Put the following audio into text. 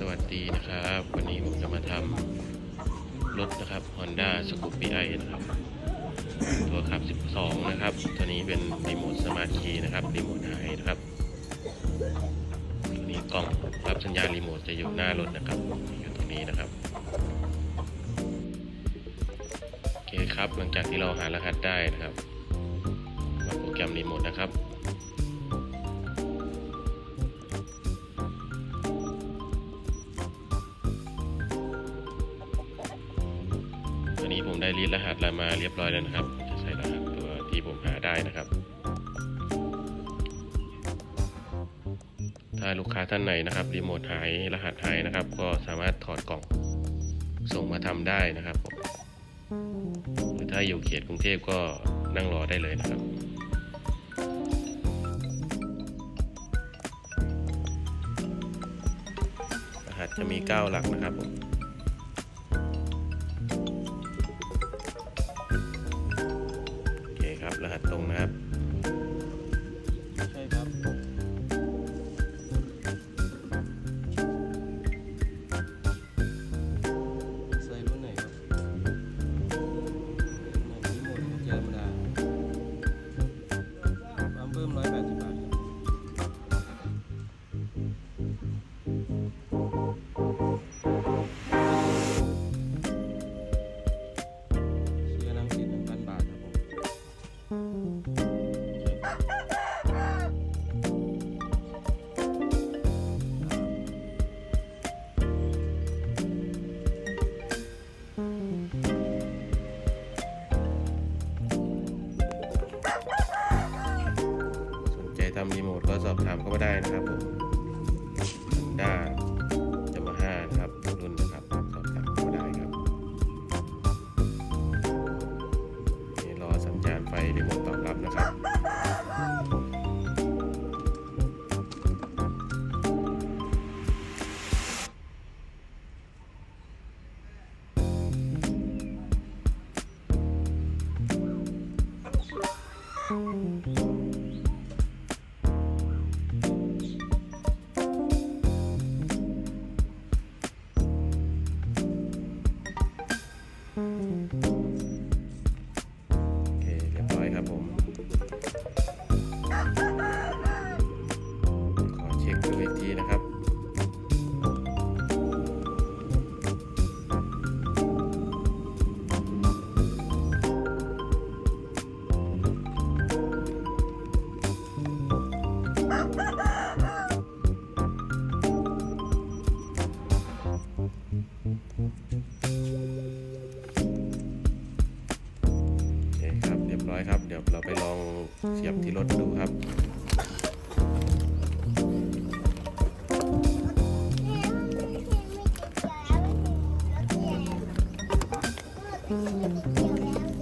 สวัสดีนะครับ วันนี้ผมจะมาทำรถนะครับ Honda Scoopy i นะครับ ตัวขับ 12 นะครับ ตัวนี้เป็นรีโมทสมาร์ทคีย์นะครับรีโมทไฮนะครับ ตัวนี้กล่องรับสัญญาณรีโมทจะอยู่หน้ารถนะครับ อยู่ตรงนี้นะครับโอเคครับหลังจากที่เราหารหัสได้นะครับมาโปรแกรมรีโมทนะครับ นี้ผมได้รีดรหัสแล้วมาเรียบร้อยแล้วนะครับ จะใส่รหัสตัวที่ผมหาได้นะครับ ถ้าลูกค้าท่านไหนนะครับรีโมทหายรหัสหายนะครับ ก็สามารถถอดกล่องส่งมาทำได้นะครับหรือถ้าอยู่เขตกรุงเทพก็นั่งรอได้เลยนะครับรหัสจะมี 9 หลักนะครับผม ตัดตรงนะครับ ทำรีโมทก็สอบถามเข้ามาได้นะครับผมด้าจะมาห้านะครับรุ่นนะครับสอบถามเข้ามาได้ครับนี่รอสัญญาณไฟรีโมทตอบรับนะครับโทีนะครับโอเคครับเรียบร้อยครับ เดี๋ยวเราไปลองเสียบที่รถดูครับ ม